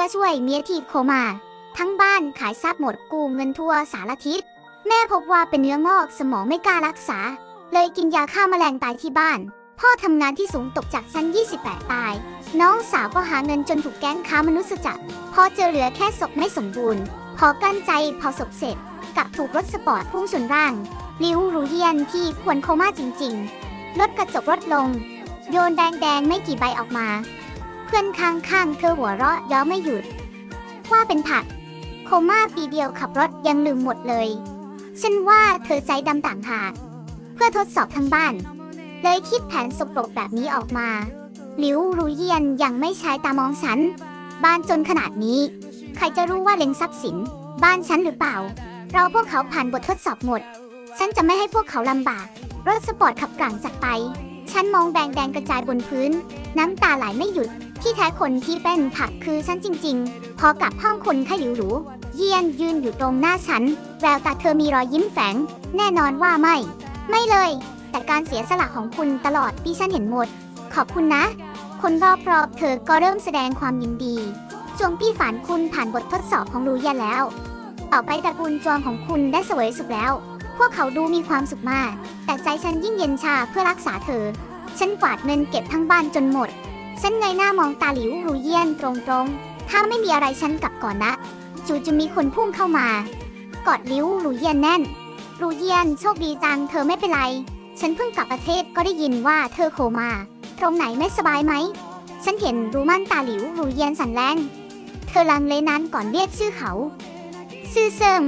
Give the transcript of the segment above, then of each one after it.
พื่อช่วยเมียที่โคม่าทั้งบ้านขายทรัพย์หมดกู้เงินทั่วสารทิศ แม่พบว่าเป็นเนื้องอกสมองไม่กล้ารักษา เลยกินยาฆ่าแมลงตายที่บ้าน พ่อทำงานที่สูงตกจากชั้น 28 ตาย น้องสาวก็หาเงินจนถูกแก๊งค้ามนุษย์จักรพอเจอเหลือแค่ศพไม่สมบูรณ์ พอกั้นใจพอศพเสร็จกลับถูกรถสปอร์ตพุ่งชนร่างลิวรูเยียนที่ควรโคม่าจริงๆลดกระจกรถลง โยนแดงๆไม่กี่ใบออกมา พื่อนข้างๆ เธอหัวเราะย้าไม่หยุด ว่าเป็นผัก โคม่าปีเดียวขับรถยังลืมหมดเลย ฉันว่าเธอใจดำต่างหาก เพื่อทดสอบทั้งบ้าน เลยคิดแผนสกปรกแบบนี้ออกมา หลิวรูเยียนยังไม่ใช้ตามองฉัน บ้านจนขนาดนี้ ใครจะรู้ว่าเล็งทรัพย์สิน บ้านฉันหรือเปล่า เราพวกเขาผ่านบททดสอบหมด ฉันจะไม่ให้พวกเขาลำบาก รถสปอร์ตขับกลางจากไป ฉันมองแดงแดงกระจายบนพื้น น้ำตาไหลไม่หยุด ที่แท้คนที่เป็นผักคือฉันจริง ๆ พอกลับห้องคนไข้หลิวหรูเยียนยืนอยู่ตรงหน้าฉัน แววตาเธอมีรอยยิ้มแฝง แน่นอนว่าไม่ ไม่เลย แต่การเสียสละของคุณตลอดที่ฉันเห็นหมด ขอบคุณนะ คนรอบๆเธอก็เริ่มแสดงความยินดี จงพี่ฝันคุณผ่านบททดสอบของรูเยียนแล้ว ต่อไปตระกูลจวงของคุณได้สวยสุขแล้ว พวกเขาดูมีความสุขมาก แต่ใจฉันยิ่งเย็นชาเพื่อรักษาเธอ ฉันกวาดเงินเก็บทั้งบ้านจนหมด ฉันเงยหน้ามองตาหลิวรูเยียนตรงๆ ถ้าไม่มีอะไรฉันกลับก่อนนะ จู่จะมีคนพุ่งเข้ามา กอดลิวรูเยียนแน่นรูเยียนโชคดีจังเธอไม่เป็นไร ฉันเพิ่งกลับประเทศก็ได้ยินว่าเธอโคมา ตรงไหนไม่สบายไหม ฉันเห็นรูมั่นตาหลิวรูเยียนสั่นแรงเธอลังเลนานก่อนเรียกชื่อเขา ซื่อเซิง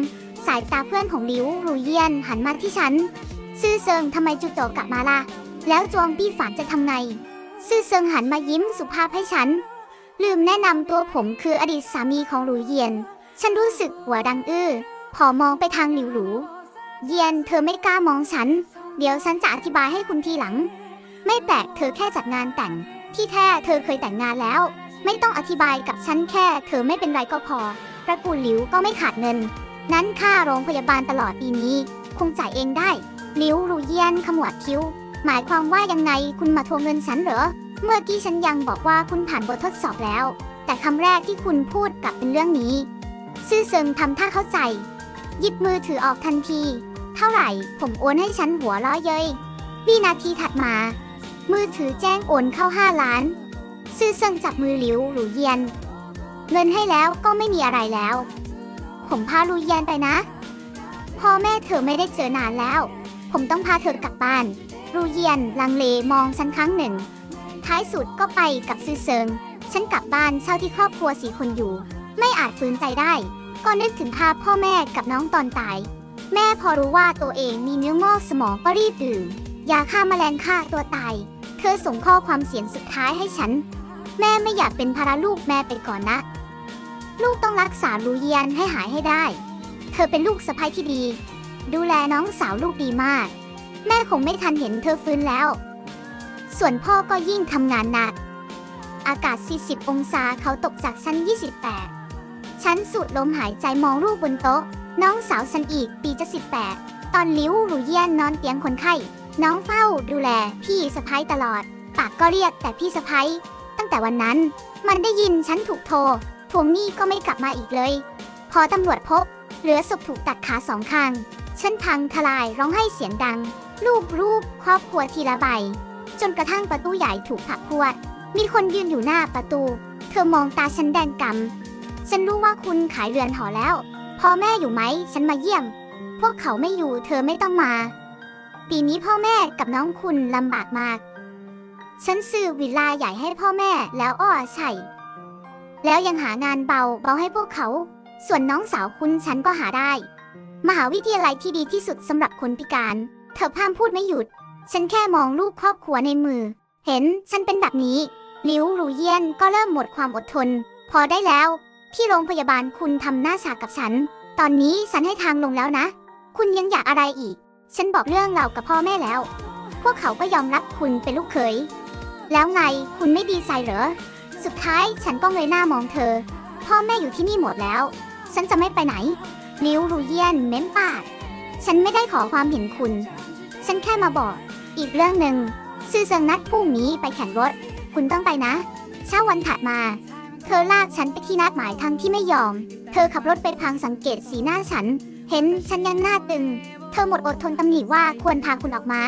สายตาเพื่อนของหลิวรูเยียนหันมาที่ฉัน ซื่อเซิงทำไมจู่โจกลับมาล่ะ แล้วจวงปี้ฝานจะทำไง ซื่อเซิงหันมายิ้มสุภาพให้ฉัน ลืมแนะนำตัวผมคืออดีตสามีของหรูเยียน ฉันรู้สึกหัวดังอื้อ พอมองไปทางหลิวหรูเยียนเธอไม่กล้ามองฉัน เดี๋ยวฉันจะอธิบายให้คุณทีหลัง ไม่แปลกเธอแค่จัดงานแต่ง ที่แท้เธอเคยแต่งงานแล้ว ไม่ต้องอธิบายกับฉันแค่ เธอไม่เป็นไรก็พอตระกูลหลิวก็ไม่ขาดเงิน นั้นค่าโรงพยาบาลตลอดปีนี้ คงจ่ายเองได้หลิวรูเยียนขมวดคิ้ว หมายความว่ายังไงคุณมาทวงเงินฉันเหรอ เมื่อกี้ฉันยังบอกว่าคุณผ่านบททดสอบแล้ว แต่คำแรกที่คุณพูดกลับเป็นเรื่องนี้ ซื่อเซิงทำท่าเข้าใจ หยิบมือถือออกทันที เท่าไหร่ ผมโอนให้ฉันหัวล้อเย้ยวินาทีถัดมา มือถือแจ้งโอนเข้า5ล้าน ซื่อเซิงจับมือหลิวหรูเยียน เงินให้แล้วก็ไม่มีอะไรแล้ว ผมพาลูเยียนไปนะพ่อแม่เธอไม่ได้เจอนานแล้ว ผมต้องพาเธอกลับบ้าน รูเยียนลังเลมองฉันครั้งหนึ่ง ท้ายสุดก็ไปกับซื่อเซิง ฉันกลับบ้านเช่าที่ครอบครัวสี่คนอยู่ ไม่อาจฝืนใจได้ ก็นึกถึงภาพพ่อแม่กับน้องตอนตาย แม่พอรู้ว่าตัวเองมีเนื้องอกสมองก็รีบดื่มยาฆ่าแมลงฆ่าตัวตาย เธอส่งข้อความเสียงสุดท้ายให้ฉัน แม่ไม่อยากเป็นภาระลูกแม่ไปก่อนนะ ลูกต้องรักษารูเยียนให้หายให้ได้ เธอเป็นลูกสะใภ้ที่ดี ดูแลน้องสาวลูกดีมาก แม่คงไม่ทันเห็นเธอฟื้นแล้ว ส่วนพ่อก็ยิ่งทำงานหนัก อากาศ 40 องศาเขาตกจากชั้น 28ฉันสูดลมหายใจมองรูปบนโต๊ะ น้องสาวฉันอีกปีจะ 18 ตอนลิ้วหรูเยี่ยนนอนเตียงคนไข้ น้องเฝ้าดูแลพี่สะพ้ายตลอด ปากก็เรียกแต่พี่สะพ้ายตั้งแต่วันนั้น มันได้ยินฉันถูกโทรทวงหนี้ก็ไม่กลับมาอีกเลย พอตำรวจพบ เหลือศพถูกตัดขาสองข้าง ฉันพังทลายร้องไห้เสียงดัง รูปรูปครอบครัวทีละใบ จนกระทั่งประตูใหญ่ถูกผลักพวด มีคนยืนอยู่หน้าประตู เธอมองตาฉันแดงกำฉันรู้ว่าคุณขายเรือนหอแล้วพ่อแม่อยู่ไหม ฉันมาเยี่ยม พวกเขาไม่อยู่ เธอไม่ต้องมา ปีนี้พ่อแม่กับน้องคุณลำบากมาก ฉันซื้อวิลลาใหญ่ให้พ่อแม่แล้วอ้อใช่ แล้วยังหางานเบาเบาให้พวกเขา ส่วนน้องสาวคุณฉันก็หาได้ มหาวิทยาลัยที่ดีที่สุดสำหรับคนพิการ เธอพามพูดไม่หยุด ฉันแค่มองลูกครอบครัวในมือ เห็นฉันเป็นแบบนี้ ลิวรูเยียนก็เริ่มหมดความอดทน พอได้แล้ว ที่โรงพยาบาลคุณทำหน้าฉากกับฉัน ตอนนี้ฉันให้ทางลงแล้วนะ คุณยังอยากอะไรอีก ฉันบอกเรื่องเรากับพ่อแม่แล้ว พวกเขาก็ยอมรับคุณเป็นลูกเขย แล้วไงคุณไม่ดีใจเหรอ สุดท้ายฉันก็เงยหน้ามองเธอ พ่อแม่อยู่ที่นี่หมดแล้ว ฉันจะไม่ไปไหนลิวรูเยียนเม้มปาก ฉันไม่ได้ขอความเห็นคุณ ฉันแค่มาบอก อีกเรื่องหนึ่งซื่อเซิงนัดพรุ่งนี้ไปแข่งรถ คุณต้องไปนะเช้าวันถัดมา เธอลากฉันไปที่นัดหมายทั้งที่ไม่ยอม เธอขับรถไปพังสังเกตสีหน้าฉัน เห็นฉันยังหน้าตึง เธอหมดอดทนตำหนิว่าควรพาคุณออกมา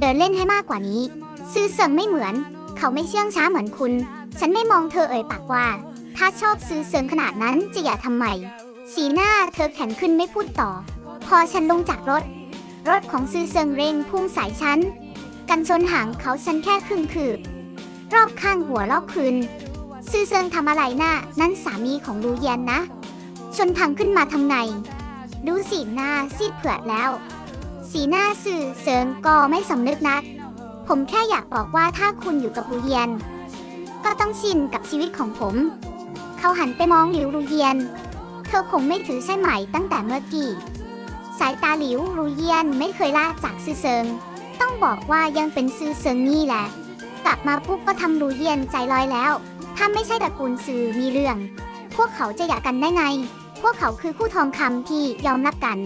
เดินเล่นให้มากกว่านี้ ซื่อเสิงไม่เหมือน เขาไม่เชื่องช้าเหมือนคุณ ฉันไม่มองเธอเอ่ยปากว่า ถ้าชอบซื้อเสิงขนาดนั้นจะอย่าทำไมสีหน้าเธอแข็งขึ้นไม่พูดต่อ พอฉันลงจากรถ รถของซือเซิงเร่งพุ่งสายฉันกันชนหางเขาฉันแค่ครึ่งคืบรอบข้างหัวรอบคืนซื่อเซิงทำอะไรน่ะนั่นสามีของลูเยียนนะ ชนพังขึ้นมาทำไง ดูสีหน้าซีดเผือดแล้ว สีหน้าซื่อเซิงก็ไม่สำนึกนัก ผมแค่อยากบอกว่าถ้าคุณอยู่กับลูเยียนก็ต้องชินกับชีวิตของผม เขาหันไปมองหลิวลูเยียนเธอคงไม่ถือใช่ไหมตั้งแต่เมื่อกี้ สายตาหลิวรูเยียนไม่เคยละจากซื่อเซิง ต้องบอกว่ายังเป็นซื่อเซิงนี่แหละ กลับมาปุ๊บก็ทำรูเยียนใจลอยแล้ว ถ้าไม่ใช่ตระกูลซื่อมีเรื่อง พวกเขาจะหย่ากันได้ไง พวกเขาคือคู่ทองคำที่ยอมรับกัน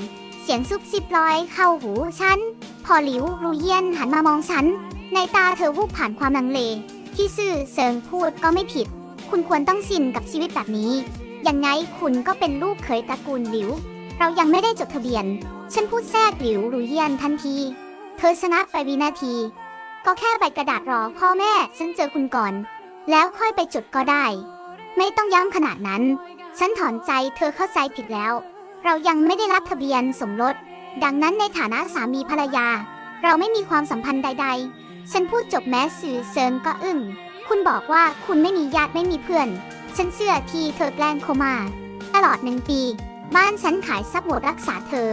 เสียงซุบซิบลอยเข้าหูฉัน พอหลิวรูเยียนหันมามองฉัน ในตาเธอวูบผ่านความลังเล ที่ซื่อเซิงพูดก็ไม่ผิด คุณควรต้องชินกับชีวิตแบบนี้ ยังไงคุณก็เป็นลูกเขยตระกูลหลิว เรายังไม่ได้จดทะเบียน ฉันพูดแทรกหลิวหรูเยียนทันที เธอชนะไปวินาที ก็แค่ใบกระดาษรอพ่อแม่ ฉันเจอคุณก่อน แล้วค่อยไปจดก็ได้ ไม่ต้องย้ำขนาดนั้น ฉันถอนใจเธอเข้าใจผิดแล้ว เรายังไม่ได้รับทะเบียนสมรส ดังนั้นในฐานะสามีภรรยา เราไม่มีความสัมพันธ์ใด ๆ ฉันพูดจบแม้สื่อเซิงก็อึ้ง คุณบอกว่าคุณไม่มีญาติไม่มีเพื่อน ฉันเชื่อที่เธอแกล้งโคมาตลอดหนึ่งปี บ้านฉันขายทรัพย์หมดรักษาเธอ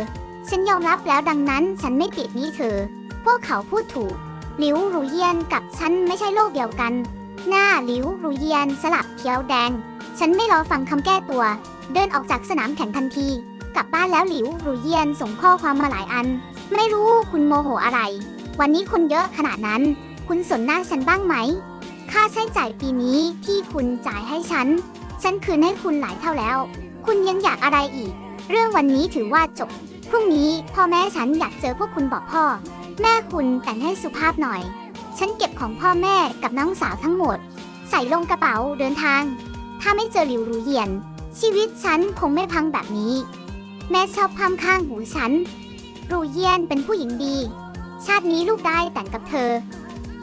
ฉันยอมรับแล้วดังนั้นฉันไม่ติดนี้เธอ พวกเขาพูดถูกหลิวรูเยียนกับฉันไม่ใช่โลกเดียวกัน หน้าหลิวรูเยียนสลับเขียวแดง ฉันไม่รอฟังคำแก้ตัว เดินออกจากสนามแข่งทันที กลับบ้านแล้วหลิวรูเยียนส่งข้อความมาหลายอัน ไม่รู้คุณโมโหอะไร วันนี้คุณเยอะขนาดนั้น คุณสนหน้าฉันบ้างไหม ค่าใช้จ่ายปีนี้ที่คุณจ่ายให้ฉัน ฉันคืนให้คุณหลายเท่าแล้ว คุณยังอยากอะไรอีก เรื่องวันนี้ถือว่าจบ พรุ่งนี้พ่อแม่ฉันอยากเจอพวกคุณบอกพ่อ แม่คุณแต่งให้สุภาพหน่อย ฉันเก็บของพ่อแม่กับน้องสาวทั้งหมด ใส่ลงกระเป๋าเดินทาง ถ้าไม่เจอหลิวรูเยียน ชีวิตฉันคงไม่พังแบบนี้ แม่ชอบพามข้างหูฉัน รูเยียนเป็นผู้หญิงดี ชาตินี้ลูกได้แต่งกับเธอ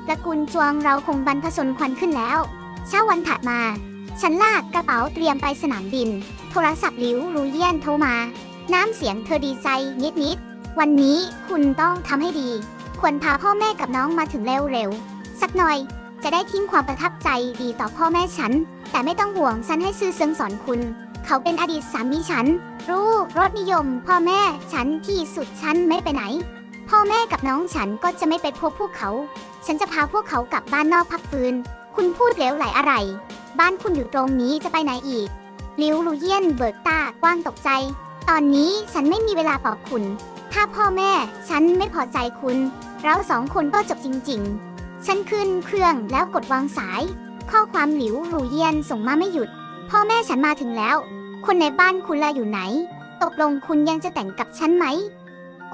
ตระกูลจวงเราคงบรรพชนควันขึ้นแล้ว เช้าวันถัดมา ฉันลากกระเป๋าเตรียมไปสนามบิน โทรศัพท์หลิวรูเยียนโทรมา น้ำเสียงเธอดีใจนิดๆวันนี้คุณต้องทำให้ดี ควรพาพ่อแม่กับน้องมาถึงเร็วๆ สักหน่อย จะได้ทิ้งความประทับใจดีต่อพ่อแม่ฉัน แต่ไม่ต้องห่วงฉันให้ซื่อเซิงสอนคุณ เขาเป็นอดีตสามีฉัน รู้รสนิยม พ่อแม่ฉันที่สุดฉันไม่ไปไหน พ่อแม่กับน้องฉันก็จะไม่ไปพบพวกเขา ฉันจะพาพวกเขากลับบ้านนอกพักฟื้น คุณพูดเหลวไหลอะไร บ้านคุณอยู่ตรงนี้จะไปไหนอีก ลิวลูเยียนเบิกตากว้างตกใจ ตอนนี้ฉันไม่มีเวลาปอบคุณ ถ้าพ่อแม่ฉันไม่พอใจคุณ เราสองคนก็จบจริง ๆ ฉันขึ้นเครื่องแล้วกดวางสาย ข้อความหลิวลูเยียนส่งมาไม่หยุด พ่อแม่ฉันมาถึงแล้ว คนในบ้านคุณละอยู่ไหน ตกลงคุณยังจะแต่งกับฉันไหม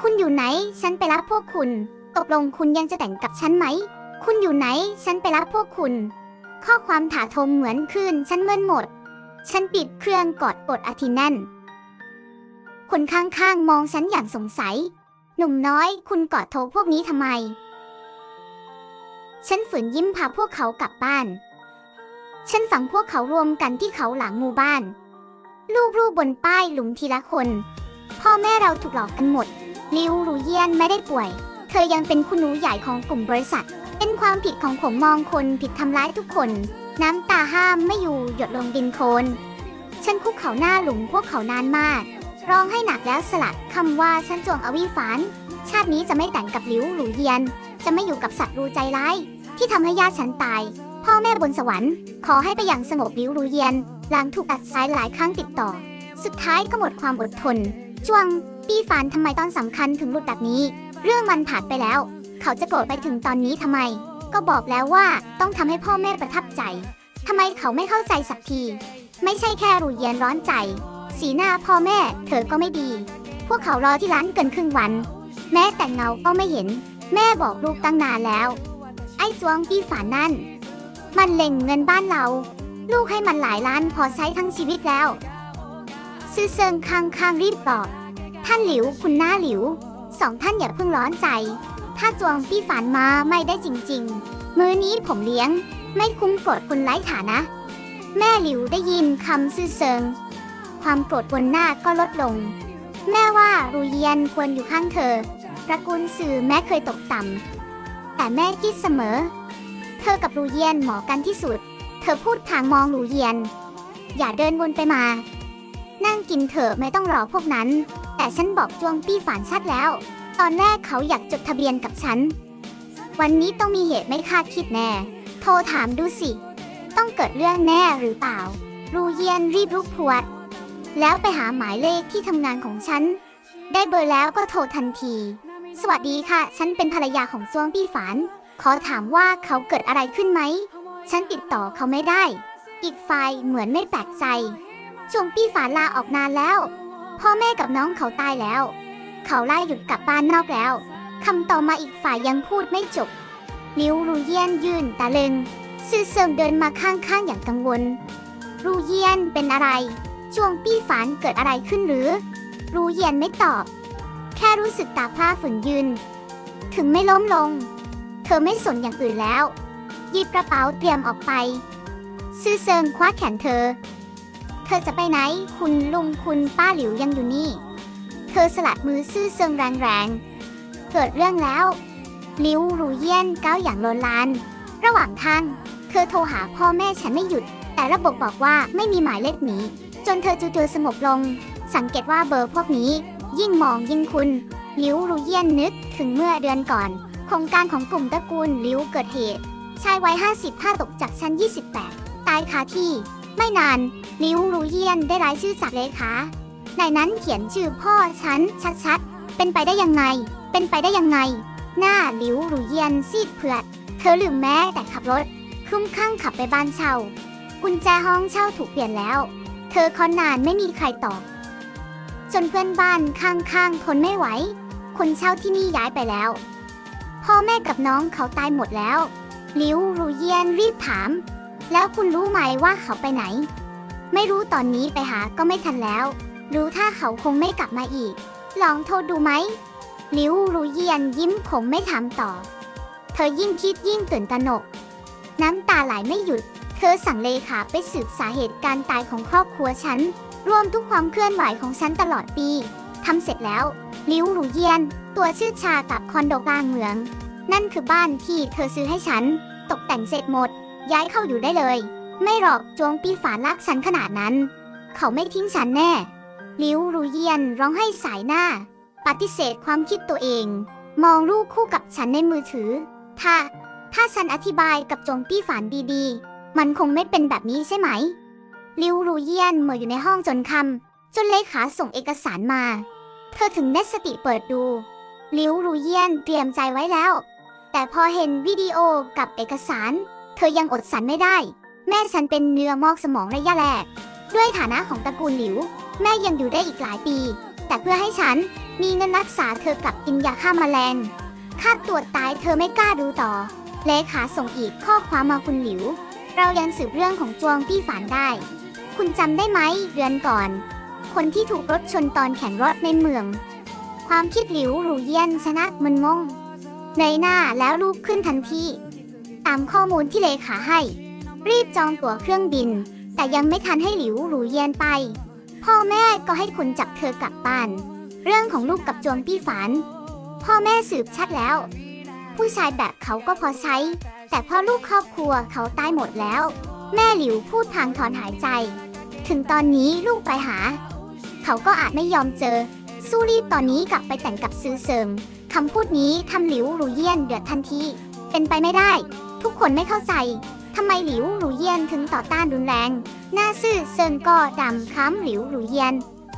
คุณอยู่ไหน ฉันไปรับพวกคุณ ตกลงคุณยังจะแต่งกับฉันไหม คุณอยู่ไหน ฉันไปรับพวกคุณ ข้อความถาโถมเหมือนคลื่นฉันเมินหมด ฉันปิดเครื่องกอดกดอาทิแน่น คนข้างๆมองฉันอย่างสงสัย หนุ่มน้อยคุณกอดโทรพวกนี้ทำไม ฉันฝืนยิ้มพาพวกเขากลับบ้าน ฉันฝังพวกเขารวมกันที่เขาหลังหมู่บ้าน ลูกรูปบนป้ายหลุมทีละคน พ่อแม่เราถูกหลอกกันหมด ลิวรูเยียนไม่ได้ป่วย เธอยังเป็นคุณหนูใหญ่ของกลุ่มบริษัท เป็นความผิดของผมมองคนผิดทำร้ายทุกคน น้ำตาห้ามไม่อยู่หยดลงดินโคลนฉันคุกเข่าหน้าหลุมพวกเขานานมาก ร้องให้หนักแล้วสลัดคำว่าฉันจวงอวิฝัน ชาตินี้จะไม่แต่งกับหลิวหรูเยียน จะไม่อยู่กับสัตว์รูใจร้าย ที่ทำให้ญาติฉันตาย พ่อแม่บนสวรรค์ ขอให้ไปอย่างสงบหลิวหรูเยียน หลังถูกตัดสายหลายครั้งติดต่อ สุดท้ายก็หมดความอดทน จวง ปีฟานทำไมตอนสำคัญถึงหลุดแบบนี้ เรื่องมันผ่านไปแล้ว เขาจะโกรธไปถึงตอนนี้ทำไม ก็บอกแล้วว่าต้องทำให้พ่อแม่ประทับใจทำไมเขาไม่เข้าใจสักที ไม่ใช่แค่รูเยียนร้อนใจ สีหน้าพ่อแม่เธอก็ไม่ดี พวกเขารอที่ร้านเกินครึ่งวัน แม้แต่เงาก็ไม่เห็น แม่บอกลูกตั้งนานแล้ว ไอ้จวงปีฝานนั่น มันเล็งเงินบ้านเรา ลูกให้มันหลายล้านพอใช้ทั้งชีวิตแล้วซื่อเซิงข้างข้างรีบตอบ ท่านหลิวคุณหน้าหลิว สองท่านอย่าเพิ่งร้อนใจ ถ้าจวงปี้ฝันมาไม่ได้จริง ๆ มื้อนี้ผมเลี้ยง ไม่คุ้มโกรธคุณไร้ฐานะ แม่หลิวได้ยินคำซื่อเซิง ความโกรธบนหน้าก็ลดลง แม่ว่ารูเยียนควรอยู่ข้างเธอตระกูลสื่อแม้เคยตกต่ำแต่แม่คิดเสมอ เธอกับรูเยียนเหมาะกันที่สุด เธอพูดทางมองรูเยียน อย่าเดินวนไปมา นั่งกินเถอะไม่ต้องรอพวกนั้น แต่ฉันบอกจวงปี้ฝานชัดแล้ว ตอนแรกเขาอยากจดทะเบียนกับฉัน วันนี้ต้องมีเหตุไม่คาดคิดแน่ โทรถามดูสิ ต้องเกิดเรื่องแน่หรือเปล่า รูเยียนรีบลุกพรวด แล้วไปหาหมายเลขที่ทำงานของฉัน ได้เบอร์แล้วก็โทรทันที สวัสดีค่ะ ฉันเป็นภรรยาของจวงปี้ฝาน ขอถามว่าเขาเกิดอะไรขึ้นไหม ฉันติดต่อเขาไม่ได้ อีกฝ่ายเหมือนไม่แปลกใจจวงปี้ฝานลาออกนานแล้ว พ่อแม่กับน้องเขาตายแล้ว เขาไล่หยุดกลับบ้านนอกแล้วคำต่อมาอีกฝ่ายยังพูดไม่จบลิวรูเยียนยืนตะลึงซื่อเซิงเดินมาข้างๆอย่างกังวล รูเยียนเป็นอะไรจวงปี้ฝานเกิดอะไรขึ้นหรือ รูเยียนไม่ตอบ แค่รู้สึกตาพร่าฝืนยืน ถึงไม่ล้มลง เธอไม่สนอย่างอื่นแล้วหยิบกระเป๋าเตรียมออกไป ซื่อเซิงคว้าแขนเธอ เธอจะไปไหน คุณลุงคุณป้าหลิวยังอยู่นี่ เธอสลัดมือซื่อเซิงแรงๆ เกิดเรื่องแล้ว ลิวรูเยียนก้าวอย่างโลนลาน ระหว่างทาง เธอโทรหาพ่อแม่ฉันไม่หยุด แต่ระบบบอกว่าไม่มีหมายเลขหนีจนเธอจู่ๆสงบลง สังเกตว่าเบอร์พวกนี้ ยิ่งมองยิ่งคุณลิวรูเยียนนึกถึงเมื่อเดือนก่อน โครงการของกลุ่มตระกูลลิวเกิดเหตุ ชายวัย55ตกจากชั้น 28 ตายคาที่ ไม่นานลิวรูเยียนได้รายชื่อจากเลขา ในนั้นเขียนชื่อพ่อฉันชัดๆ เป็นไปได้ยังไง เป็นไปได้ยังไง หน้าหลิวหรูเยียนซีดเผือด เธอลืมแม้แต่ขับรถคลุ้มคลั่งขับไปบ้านเช่า กุญแจห้องเช่าถูกเปลี่ยนแล้ว เธอคอนนานไม่มีใครตอบ จนเพื่อนบ้านข้างๆทนไม่ไหว คนเช่าที่นี่ย้ายไปแล้ว พ่อแม่กับน้องเขาตายหมดแล้วหลิวรูเยียนรีบถาม แล้วคุณรู้ไหมว่าเขาไปไหน ไม่รู้ตอนนี้ไปหาก็ไม่ทันแล้ว รู้ถ้าเขาคงไม่กลับมาอีก ลองโทรดูไหมลิวรูเยียนยิ้มขมไม่ถามต่อ เธอยิ่งคิดยิ่งตื่นตระหนก น้ำตาไหลไม่หยุด เธอสั่งเลขาไปสืบสาเหตุการตายของครอบครัวฉัน รวมทุกความเคลื่อนไหวของฉันตลอดปีทำเสร็จแล้วลิวรูเยียน ตัวชื่อชากับคอนโดกลางเมือง นั่นคือบ้านที่เธอซื้อให้ฉัน ตกแต่งเสร็จหมด ย้ายเข้าอยู่ได้เลย ไม่หรอกจวงปีฝานรักฉันขนาดนั้น เขาไม่ทิ้งฉันแน่ ลิวรูเยียนร้องให้สายหน้า ปฏิเสธความคิดตัวเอง มองรูปคู่กับฉันในมือถือ ถ้า ถ้าฉันอธิบายกับจงปี้ฝานดีๆ มันคงไม่เป็นแบบนี้ใช่ไหม ลิวรูเยียนเมื่ออยู่ในห้องจนคำจนเลขาส่งเอกสารมา เธอถึงได้สติเปิดดู ลิวรูเยียนเตรียมใจไว้แล้ว แต่พอเห็นวิดีโอกับเอกสาร เธอยังอดสันไม่ได้ แม่ฉันเป็นเนื้องอกสมองระยะแรก ด้วยฐานะของตระกูลหลิว แม่ยังอยู่ได้อีกหลายปี แต่เพื่อให้ฉันมีเงินรักษาเธอกลับกินยาฆ่าแมลงค่าตรวจตายเธอไม่กล้าดูต่อ เลขาส่งอีกข้อความมาคุณหลิว เรายังสืบเรื่องของจวงพี่ฝานได้ คุณจำได้ไหมเดือนก่อน คนที่ถูกรถชนตอนแข่งรถในเมือง ความคิดหลิวหรูเยียนชนะมึนงงเนหน้าแล้วรูปขึ้นทันทีตามข้อมูลที่เลขาให้ รีบจองตั๋วเครื่องบิน แต่ยังไม่ทันให้หลิวหรูเยียนไป พ่อแม่ก็ให้คนจับเธอกลับบ้าน เรื่องของลูกกับจวงพี่ฝานพ่อแม่สืบชัดแล้ว ผู้ชายแบบเขาก็พอใช้ แต่พ่อลูกครอบครัวเขาตายหมดแล้ว แม่หลิวพูดทางถอนหายใจ ถึงตอนนี้ลูกไปหา เขาก็อาจไม่ยอมเจอ สู้รีบตอนนี้กลับไปแต่งกับซื้อเซิงคำพูดนี้ทำหลิวหรูเยียนเดือดทันที เป็นไปไม่ได้ ทุกคนไม่เข้าใจ ทำไมหลิวหรูเยียนถึงต่อต้านรุนแรง หน้าซื่อเซิงก็ดำคล้ำหลิวหรูเยียน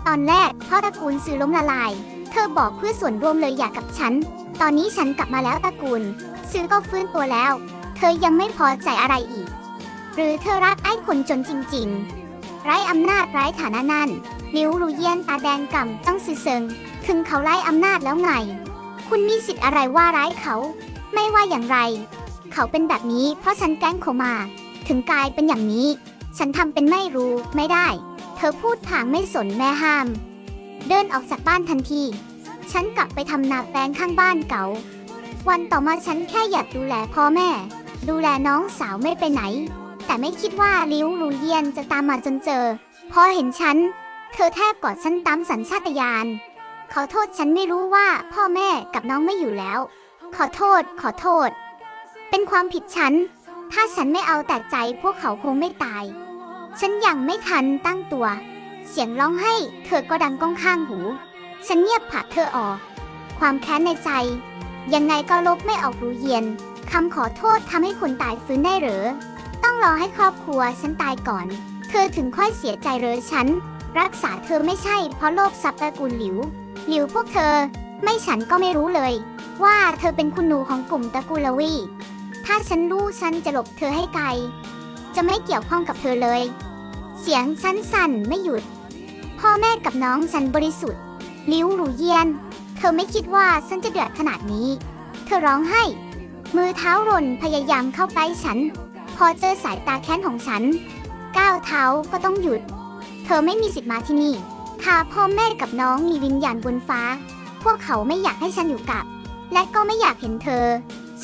ตอนแรกพ่อตระกูลซื้อล้มละลาย เธอบอกเพื่อส่วนรวมเลยอยากกับฉัน ตอนนี้ฉันกลับมาแล้วตระกูล ซื้อก็ฟื้นตัวแล้ว เธอยังไม่พอใจอะไรอีก หรือเธอรักไอ้คนจนจริง ๆ ไร้อำนาจไร้ฐานะนั่นหลิวรูเยียนตาแดงก่ำจ้องซื่อเซิงถึงเขาไล่อำนาจแล้วไง คุณมีสิทธิ์อะไรว่าร้ายเขา ไม่ว่าอย่างไร เขาเป็นแบบนี้เพราะฉันแกล้งเขามา ถึงกลายเป็นอย่างนี้ ฉันทำเป็นไม่รู้ไม่ได้ เธอพูดผางไม่สนแม่ห้าม เดินออกจากบ้านทันที ฉันกลับไปทำนาแปลงข้างบ้านเก่า วันต่อมาฉันแค่อยากดูแลพ่อแม่ ดูแลน้องสาวไม่ไปไหน แต่ไม่คิดว่าลิวรูเยียนจะตามมาจนเจอ พอเห็นฉัน เธอแทบกอดฉันตามสัญชาตญาณขอโทษฉันไม่รู้ว่าพ่อแม่กับน้องไม่อยู่แล้ว ขอโทษ ขอโทษ เป็นความผิดฉัน ถ้าฉันไม่เอาแต่ใจพวกเขาคงไม่ตาย ฉันยังไม่ทันตั้งตัว เสียงร้องไห้ เธอก็ดังก้องข้างหู ฉันเงียบผลักเธอออก ความแค้นในใจ ยังไงก็ลบไม่ออกรู้เย็นคำขอโทษทำให้คนตายฟื้นได้หรือ ต้องรอให้ครอบครัวฉันตายก่อน เธอถึงค่อยเสียใจเหรอฉัน รักษาเธอไม่ใช่เพราะโลภทรัพตระกูลหลิว หลิวพวกเธอ ไม่ฉันก็ไม่รู้เลย ว่าเธอเป็นคุณหนูของกลุ่มตระกูลวี ถ้าฉันรู้ฉันจะหลบเธอให้ไกล จะไม่เกี่ยวข้องกับเธอเลย เสียงฉันสั่นไม่หยุด พ่อแม่กับน้องฉันบริสุทธิ์ ลิ้วหรูเยียน เธอไม่คิดว่าฉันจะเดือดขนาดนี้ เธอร้องไห้ มือเท้าร่นพยายามเข้าใกล้ฉัน พอเจอสายตาแค้นของฉัน ก้าวเท้าก็ต้องหยุด เธอไม่มีสิทธิ์มาที่นี่ถ้าพ่อแม่กับน้องมีวิญญาณบนฟ้า พวกเขาไม่อยากให้ฉันอยู่กับ และก็ไม่อยากเห็นเธอ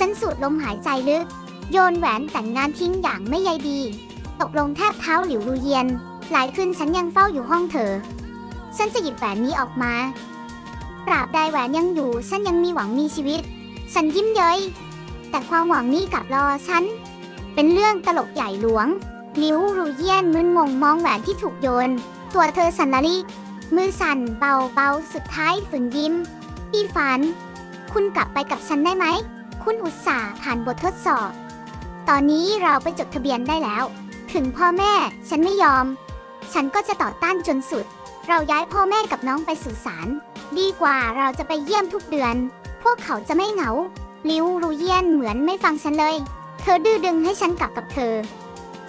ฉันสูดลมหายใจลึก โยนแหวนแต่งงานทิ้งอย่างไม่ใยดี ตกลงแทบเท้าหลิวรูเยียน หลายคืนฉันยังเฝ้าอยู่ห้องเธอ ฉันจะหยิบแหวนนี้ออกมาปราบใดแหวนยังอยู่ ฉันยังมีหวังมีชีวิต ฉันยิ้มเย้ยแต่ความหวังนี้กลับรอฉัน เป็นเรื่องตลกใหญ่หลวงลิวรูเยียนมึนงงมองแหวนที่ถูกโยน ตัวเธอสันละลิมือสั่นเบาเบาสุดท้ายฝืนยิ้มพี่ฝัน คุณกลับไปกับฉันได้ไหม คุณอุตสาห์ผ่านบททดสอบ ตอนนี้เราไปจดทะเบียนได้แล้ว ถึงพ่อแม่ฉันไม่ยอม ฉันก็จะต่อต้านจนสุด เราย้ายพ่อแม่กับน้องไปสู่ศาล ดีกว่าเราจะไปเยี่ยมทุกเดือน พวกเขาจะไม่เหงา ลิวรูเยียนเหมือนไม่ฟังฉันเลย เธอดื้อดึงให้ฉันกลับกับเธอ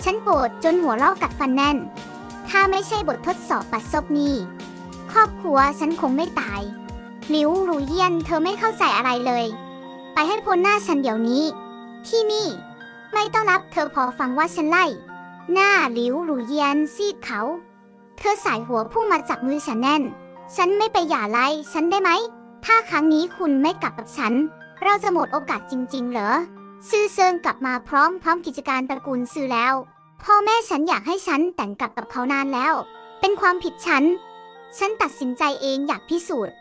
ฉันโกรธจนหัวเราะกัดฟันแน่น ถ้าไม่ใช่บททดสอบปัดซบนี้ครอบครัวฉันคงไม่ตายลิวรูเยียนเธอไม่เข้าใจอะไรเลย ไปให้พ้นหน้าฉันเดี๋ยวนี้ ที่นี่ ไม่ต้องรับเธอพอฟังว่าฉันไล่ หน้าหลิวรูเยียนซีดเขา เธอสายหัวพุ่งมาจับมือฉันแน่น ฉันไม่ไปหย่าไล่ฉันได้ไหม ถ้าครั้งนี้คุณไม่กลับกับฉัน เราจะหมดโอกาสจริง ๆ เหรอ ซื่อเซิงกลับมาพร้อมพร้อมกิจการตระกูลซื่อแล้ว พ่อแม่ฉันอยากให้ฉันแต่งกลับกับเขานานแล้ว เป็นความผิดฉัน ฉันตัดสินใจเองอยากพิสูจน์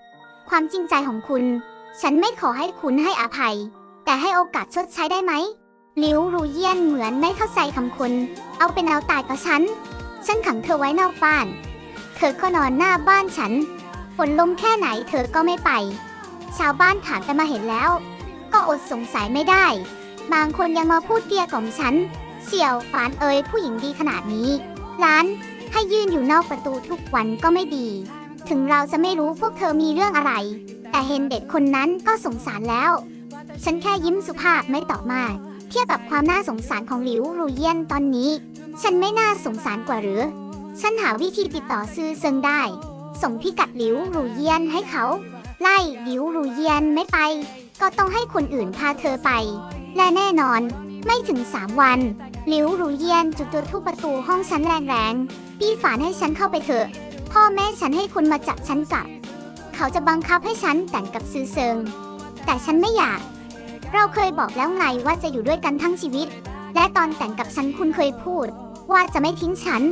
ความจริงใจของคุณ ฉันไม่ขอให้คุณให้อภัย แต่ให้โอกาสชดใช้ได้ไหมลิวรูเยียนเหมือนไม่เข้าใจคำคุณ เอาเป็นเอาตายกับฉัน ฉันขังเธอไว้นอกบ้าน เธอก็นอนหน้าบ้านฉัน ฝนลมแค่ไหนเธอก็ไม่ไป ชาวบ้านถามกันมาเห็นแล้ว ก็อดสงสัยไม่ได้ บางคนยังมาพูดเกลียกล่อมฉันเสี่ยวฝานเอ่ยผู้หญิงดีขนาดนี้ ร้านให้ยืนอยู่นอกประตูทุกวันก็ไม่ดี ถึงเราจะไม่รู้พวกเธอมีเรื่องอะไร แต่เห็นเด็กคนนั้นก็สงสารแล้ว ฉันแค่ยิ้มสุภาพไม่ตอบมา เทียบกับความน่าสงสารของหลิวรูเยียนตอนนี้ ฉันไม่น่าสงสารกว่าหรือ ฉันหาวิธีติดต่อซื้อเซิงได้ ส่งพิกัดหลิวรูเยียนให้เขา ไล่หลิวรูเยียนไม่ไป ก็ต้องให้คนอื่นพาเธอไป และแน่นอน ไม่ถึงสามวันหลิวรูเยียนจุดตัวทุบประตูห้องฉันแรงๆพี่ฝานให้ฉันเข้าไปเถอะ พ่อแม่ฉันให้คุณมาจับฉันกลับ เขาจะบังคับให้ฉันแต่งกับซือเซิง แต่ฉันไม่อยาก เราเคยบอกแล้วไงว่าจะอยู่ด้วยกันทั้งชีวิต และตอนแต่งกับฉันคุณเคยพูด ว่าจะไม่ทิ้งฉัน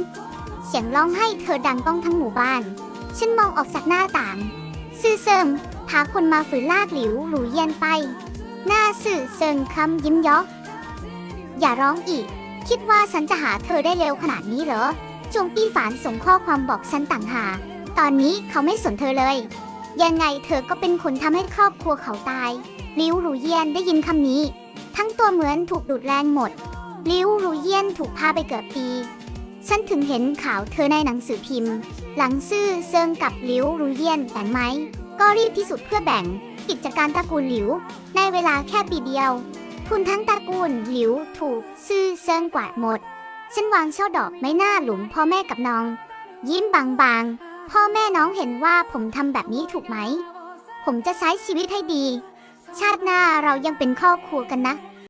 เสียงร้องไห้เธอดังก้องทั้งหมู่บ้าน ฉันมองออกจากหน้าต่างซือเซิงพาคนมาฝืนลากหลิวหลูเยียนไป หน้าซื่อเซิงคำยิ้มยอกอย่าร้องอีก คิดว่าฉันจะหาเธอได้เร็วขนาดนี้เหรอจงปี้ฝานส่งข้อความบอกฉันต่างหา ตอนนี้เขาไม่สนเธอเลย ยังไงเธอก็เป็นคนทำให้ครอบครัวเขาตาย ลิวหรูเยียนได้ยินคำนี้ ทั้งตัวเหมือนถูกดูดแรงหมด ลิวหรูเยียนถูกพาไปเกิดปี ฉันถึงเห็นข่าวเธอในหนังสือพิมพ์ หลังซื่อเซิงกับลิวหรูเยียนแต่งไหม ก็รีบที่สุดเพื่อแบ่ง กิจการตระกูลหลิว ในเวลาแค่ปีเดียวทุนทั้งตระกูลหลิวถูกซื่อเซิงกวาดหมด ฉันวางช่อดอกไม้หน้าหลุมพ่อแม่กับน้อง ยิ้มบางๆ พ่อแม่น้องเห็นว่าผมทำแบบนี้ถูกไหม ผมจะใช้ชีวิตให้ดี ชาติหน้าเรายังเป็นครอบครัวกันนะ